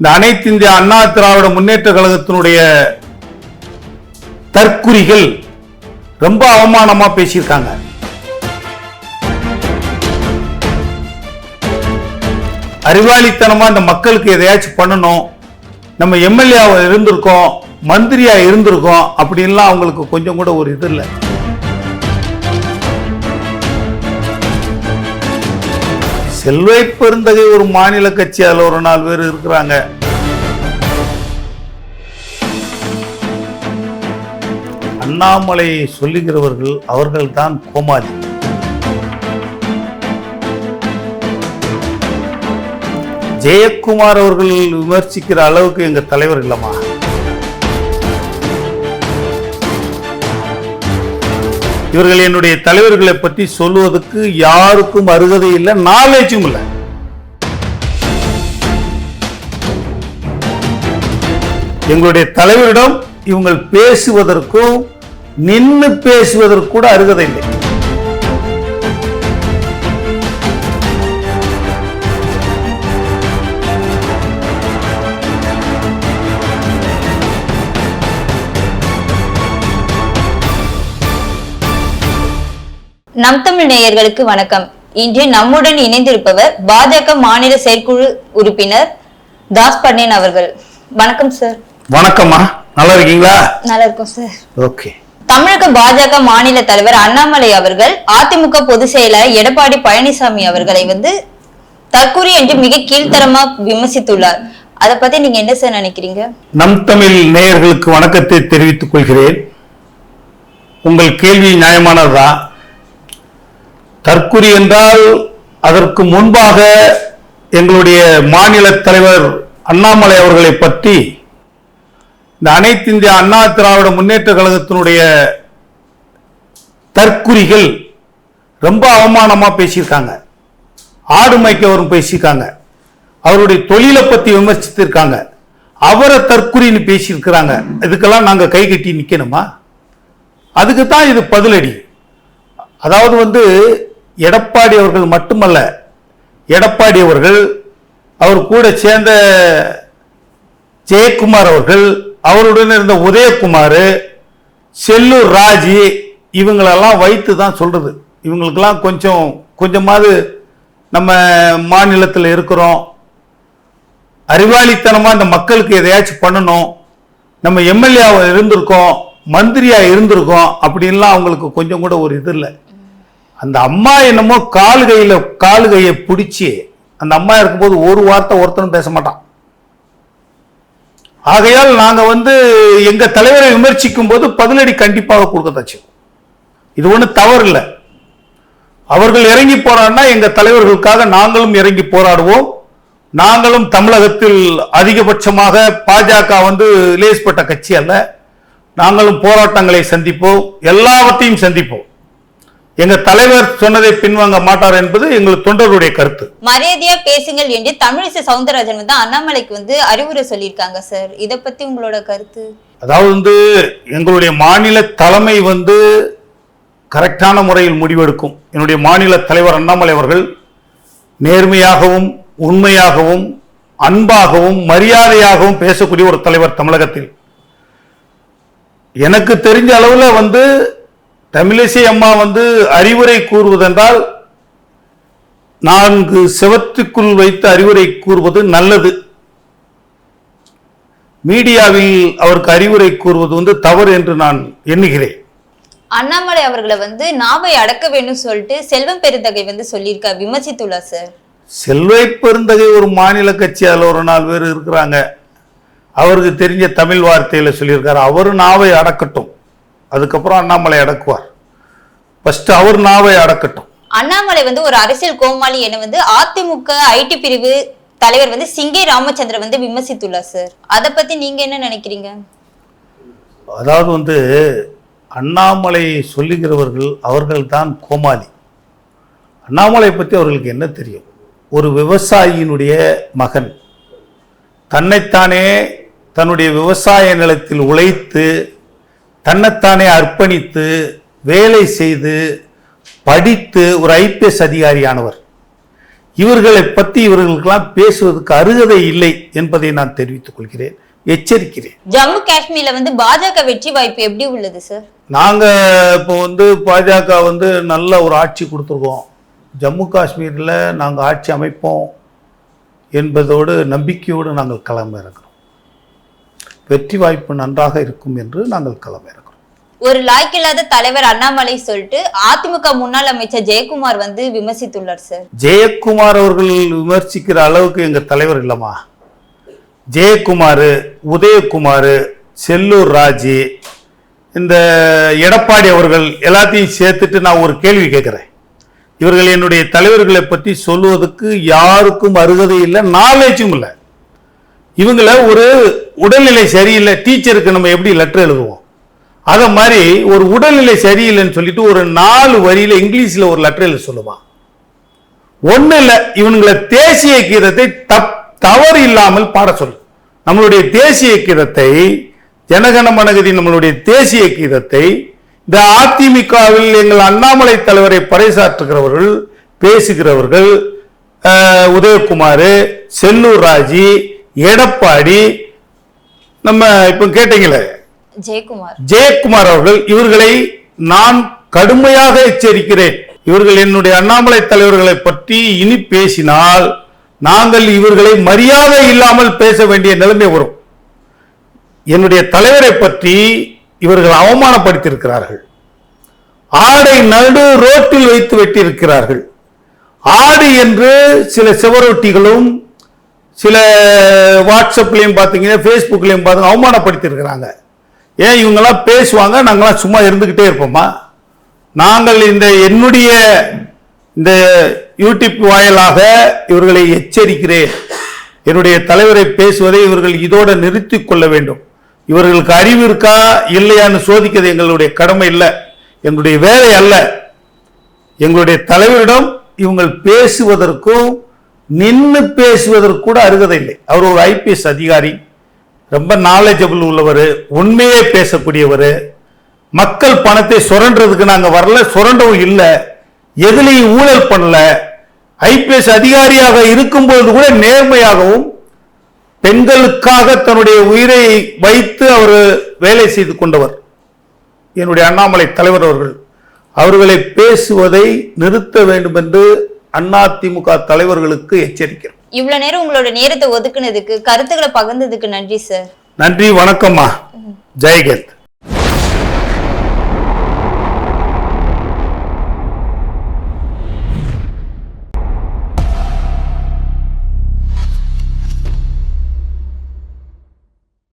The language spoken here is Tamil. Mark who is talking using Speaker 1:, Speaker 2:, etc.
Speaker 1: இந்த அனைத்து இந்திய அண்ணா திராவிட முன்னேற்ற கழகத்தினுடைய தற்குறிகள் ரொம்ப அவமானமா பேசியிருக்காங்க. அறிவாளித்தனமா இந்த மக்களுக்கு எதையாச்சும் பண்ணணும். நம்ம எம்எல்ஏ இருந்திருக்கோம் மந்திரியா இருந்திருக்கோம் அப்படின்லாம் அவங்களுக்கு கொஞ்சம் கூட ஒரு இது இல்லை. செல்வை பெருந்தகை ஒரு மாநில கட்சி அதில் ஒரு நாலு பேர் இருக்கிறாங்க. அண்ணாமலையை சொல்லுகிறவர்கள் அவர்கள்தான் கோமாளி. ஜெயக்குமார் அவர்கள் விமர்சிக்கிற அளவுக்கு எங்க தலைவர் இல்லம்மா. இவர்கள் என்னுடைய தலைவர்களை பற்றி சொல்லுவதற்கு யாருக்கும் அருகதை இல்லை நாலேஜும் இல்லை. எங்களுடைய தலைவரிடம் இவங்கள் பேசுவதற்கும் நின்று பேசுவதற்கு கூட அருகதை இல்லை.
Speaker 2: நம் தமிழ் நேயர்களுக்கு வணக்கம். இன்று நம்முடன் இணைந்திருப்பவர் பாஜக மாநில செயற்குழு உறுப்பினர் தாஸ் பன்னேன் அவர்கள். வணக்கம் சார்
Speaker 1: வணக்கம்மா. நல்லா இருக்கீங்களா?
Speaker 2: நல்லா இருக்கும் சார்
Speaker 1: ஓகே.
Speaker 2: தமிழக பாஜக மாநில தலைவர் அண்ணாமலை அவர்கள் அதிமுக பொதுச் செயலர் எடப்பாடி பழனிசாமி அவர்களை வந்து தற்கூரி என்று மிக கீழ்த்தரமா விமர்சித்துள்ளார். அதை பத்தி நீங்க என்ன சார் நினைக்கிறீங்க?
Speaker 1: நம் தமிழ் நேயர்களுக்கு வணக்கத்தை தெரிவித்துக் கொள்கிறேன். உங்கள் கேள்வி நியாயமானதுதான் தற்குறி என்றால் அதற்கு முன்பாக எங்களுடைய மாநில தலைவர் அண்ணாமலை அவர்களை பற்றி இந்த அனைத்து இந்திய அண்ணா திராவிட முன்னேற்ற கழகத்தினுடைய தற்குறிகள் ரொம்ப அவமானமாக பேசியிருக்காங்க. ஆடு மைக்கவரும் பேசியிருக்காங்க. அவருடைய தொழிலை பற்றி விமர்சித்திருக்காங்க. அவரை தற்குறின்னு பேசியிருக்கிறாங்க. இதுக்கெல்லாம் நாங்கள் கை கட்டி நிற்கணுமா அதுக்கு தான் இது பதிலடி. அதாவது வந்து எடப்பாடி அவர்கள் மட்டுமல்ல எடப்பாடி அவர்கள் அவர் கூட சேர்ந்த ஜெயக்குமார் அவர்கள் அவருடன் இருந்த உதயகுமார் செல்லூர் ராஜி இவங்களெல்லாம் வைத்து தான் சொல்கிறது இவங்களுக்கெல்லாம் கொஞ்சம் கொஞ்சமாவது நம்ம மாநிலத்தில் இருக்கிறோம். அறிவாளித்தனமாக இந்த மக்களுக்கு எதையாச்சும் பண்ணணும். நம்ம எம்எல்ஏவாக இருந்திருக்கோம் மந்திரியாக இருந்திருக்கோம் அப்படின்லாம் அவங்களுக்கு கொஞ்சம் கூட ஒரு இது இல்லை. அந்த அம்மா என்னமோ கால் கையில் கால் கையை பிடிச்சி அந்த அம்மா இருக்கும்போது ஒரு வார்த்தை ஒருத்தனும் பேச மாட்டான். ஆகையால் நாங்கள் வந்து எங்கள் தலைவரை விமர்சிக்கும் போது பதிலடி கண்டிப்பாக கொடுக்கத்தாச்சு. இது ஒன்றும் தவறு இல்லை. அவர்கள் இறங்கி போறான்னா எங்கள் தலைவர்களுக்காக நாங்களும் இறங்கி போராடுவோம். நாங்களும் தமிழகத்தில் அதிகபட்சமாக பாஜக வந்து லேஸ்பட்ட கட்சி அல்ல. நாங்களும் போராட்டங்களை சந்திப்போம். எல்லாவற்றையும் சந்திப்போம். எங்க தலைவர் சொன்னதை பின்வாங்க மாட்டார் என்பது எங்கள் தொண்டர்களுடைய கருத்து.
Speaker 2: மரியாதையா பேசுங்கள் என்று தமிழிசை சவுந்தரராஜன் வந்து அண்ணாமலைக்கு வந்து அறிவுரை சொல்லியிருக்காங்க சார் இத பத்தி உங்களோட கருத்து?
Speaker 1: அதாவது வந்து எங்களுடைய மாநில தலைமை வந்து கரெக்டான முறையில் முடிவெடுக்கும். என்னுடைய மாநில தலைவர் அண்ணாமலை அவர்கள் நேர்மையாகவும் உண்மையாகவும் அன்பாகவும் மரியாதையாகவும் பேசக்கூடிய ஒரு தலைவர் தமிழகத்தில். எனக்கு தெரிஞ்ச அளவுல வந்து தமிழிசை அம்மா வந்து அறிவுரை கூறுவதென்றால் நான்கு செவத்துக்குள் வைத்து அறிவுரை கூறுவது நல்லது. மீடியாவில் அவருக்கு அறிவுரை கூறுவது வந்து தவறு என்று நான் எண்ணுகிறேன்.
Speaker 2: அண்ணாமலை அவர்களை வந்து நாவை அடக்க வேண்டும் சொல்லிட்டு செல்வம் பெருந்தகை வந்து சொல்லியிருக்கார் விமர்சித்துள்ளார் சார்
Speaker 1: செல்வை பெருந்தகை ஒரு மாநில கட்சி அதில் ஒரு நாலு பேர் இருக்கிறாங்க. அவருக்கு தெரிஞ்ச தமிழ் வார்த்தையில சொல்லியிருக்காரு. அவர் நாவை அடக்கட்டும். அதுக்கப்புறம் அண்ணாமலை அடக்குவார். ஃபர்ஸ்ட் அவர் நாவை அடக்கட்டும்.
Speaker 2: அண்ணாமலை வந்து ஒரு அரசியல் கோமாளி என வந்து அதிமுக ஐடி பிரிவு தலைவர் வந்து சிங்கை ராமச்சந்திரன் வந்து விமர்சித்துள்ளார் சார் அதை பத்தி நீங்க என்ன நினைக்கிறீங்க?
Speaker 1: அதாவது வந்து அண்ணாமலை சொல்லுகிறவர்கள் அவர்கள்தான் கோமாளி. அண்ணாமலை பற்றி அவர்களுக்கு என்ன தெரியும்? ஒரு விவசாயியினுடைய மகன் தன்னைத்தானே தன்னுடைய விவசாய நிலத்தில் உழைத்து தன்னைத்தானே அர்ப்பணித்து வேலை செய்து படித்து ஒரு ஐபிஎஸ் அதிகாரியானவர். இவர்களை பற்றி இவர்களுக்கெல்லாம் பேசுவதற்கு அருகதை இல்லை என்பதை நான் தெரிவித்துக் கொள்கிறேன் எச்சரிக்கிறேன்.
Speaker 2: ஜம்மு காஷ்மீர்ல வந்து பாஜக வெற்றி வாய்ப்பு எப்படி உள்ளது சார்
Speaker 1: நாங்க இப்போ வந்து பாஜக வந்து நல்ல ஒரு ஆட்சி கொடுத்துருக்கோம். ஜம்மு காஷ்மீரில் நாங்கள் ஆட்சி அமைப்போம் என்பதோடு நம்பிக்கையோடு நாங்கள் களம் இறங்குறோம் வெற்றி வாய்ப்பு நன்றாக இருக்கும் என்று நாங்கள் களம் இறங்குறோம்
Speaker 2: ஒரு லாய்க்கில்லாத தலைவர் அண்ணாமலை சொல்லிட்டு அதிமுக முன்னாள் அமைச்சர் ஜெயக்குமார் வந்து விமர்சித்துள்ளார் சார்.
Speaker 1: ஜெயக்குமார் அவர்கள் விமர்சிக்கிற அளவுக்கு எங்க தலைவர் இல்லைம்மா. ஜெயக்குமார் உதயகுமார் செல்லூர் ராஜு இந்த எடப்பாடி அவர்கள் எல்லாத்தையும் சேர்த்துட்டு நான் ஒரு கேள்வி கேட்குறேன். இவர்கள் என்னுடைய தலைவர்களை பற்றி சொல்லுவதற்கு யாருக்கும் அருகதை இல்லை நாலேஜும் இல்லை. இவங்கள ஒரு உடல்நிலை சரியில்லை டீச்சருக்கு நம்ம எப்படி லெட்டர் எழுதுவோம்? அதை மாதிரி ஒரு உடல்நிலை சரியில்லைன்னு சொல்லிட்டு ஒரு நாலு வரியில் இங்கிலீஷில் ஒரு லெட்டர் எழுத சொல்லுவான் ஒன்றும் இல்லை இவனுங்களை தேசிய கீதத்தை தப் தவறு இல்லாமல் பாட சொல்லு. நம்மளுடைய தேசிய கீதத்தை ஜனகன மனகதி நம்மளுடைய தேசிய கீதத்தை இந்த அதிமுகவில் எங்கள் அண்ணாமலை தலைவரை பறைசாற்றுகிறவர்கள் பேசுகிறவர்கள் உதயகுமார் செல்லூர் ராஜி எடப்பாடி நம்ம இப்ப கேட்டீங்களே.
Speaker 2: ஜெயக்குமார்.
Speaker 1: ஜெயக்குமார் அவர்கள் இவர்களை நான் கடுமையாக எச்சரிக்கிறேன். இவர்கள் என்னுடைய அண்ணாமலை தலைவர்களை பற்றி இனி பேசினால் நாங்கள் இவர்களை மரியாதை இல்லாமல் பேச வேண்டிய நிலைமை வரும். என்னுடைய தலைவரை பற்றி இவர்கள் அவமானப்படுத்தியிருக்கிறார்கள். ஆடை நடு ரோட்டில் வைத்து வெட்டியிருக்கிறார்கள். ஆடு என்று சில சுவரொட்டிகளும் சில வாட்ஸ்அப்லேயும் பார்த்தீங்கன்னா ஃபேஸ்புக்லேயும் பார்த்து அவமானப்படுத்தியிருக்கிறாங்க. ஏன் இவங்கெல்லாம் பேசுவாங்க? நாங்களாம் சும்மா இருந்துக்கிட்டே இருப்போமா? நாங்கள் இந்த என்னுடைய இந்த யூடியூப் வாயிலாக இவர்களை எச்சரிக்கிறேன். என்னுடைய தலைவரை பேசுவதை இவர்கள் இதோட நிறுத்தி கொள்ள வேண்டும். இவர்களுக்கு அறிவு இருக்கா இல்லையான்னு சோதிக்கிறது எங்களுடைய கடமை இல்லை. எங்களுடைய வேலை அல்ல. எங்களுடைய தலைவரிடம் இவங்கள் பேசுவதற்கும் நின்று பேசுவதற்கு கூட அருகதை இல்லை. அவர் ஒரு ஐபிஎஸ் அதிகாரி ரொம்ப நாலேஜபிள் உள்ளவர் உண்மையே பேசக்கூடியவர். மக்கள் பணத்தை சுரண்டுறதுக்கு நாங்கள் வரல சுரண்டவும் இல்லை. எதுலையும் ஊழல் பண்ணல. ஐபிஎஸ் அதிகாரியாக இருக்கும்போது கூட நேர்மையாகவும் பெண்களுக்காக தன்னுடைய உயிரை வைத்து அவர் வேலை செய்து கொண்டவர். என்னுடைய அண்ணாமலை தலைவர் அவர்கள். அவர்களை பேசுவதை நிறுத்த வேண்டும் என்று அதிமுக தலைவர்களுக்கு எச்சரிக்கிறோம்.
Speaker 2: இவ்வளவு நேரம் உங்களோட நேரத்தை ஒதுக்குனதுக்கு கருத்துக்களை பகிர்ந்ததுக்கு நன்றி சார்
Speaker 1: நன்றி வணக்கம்மா. ஜெயகந்த்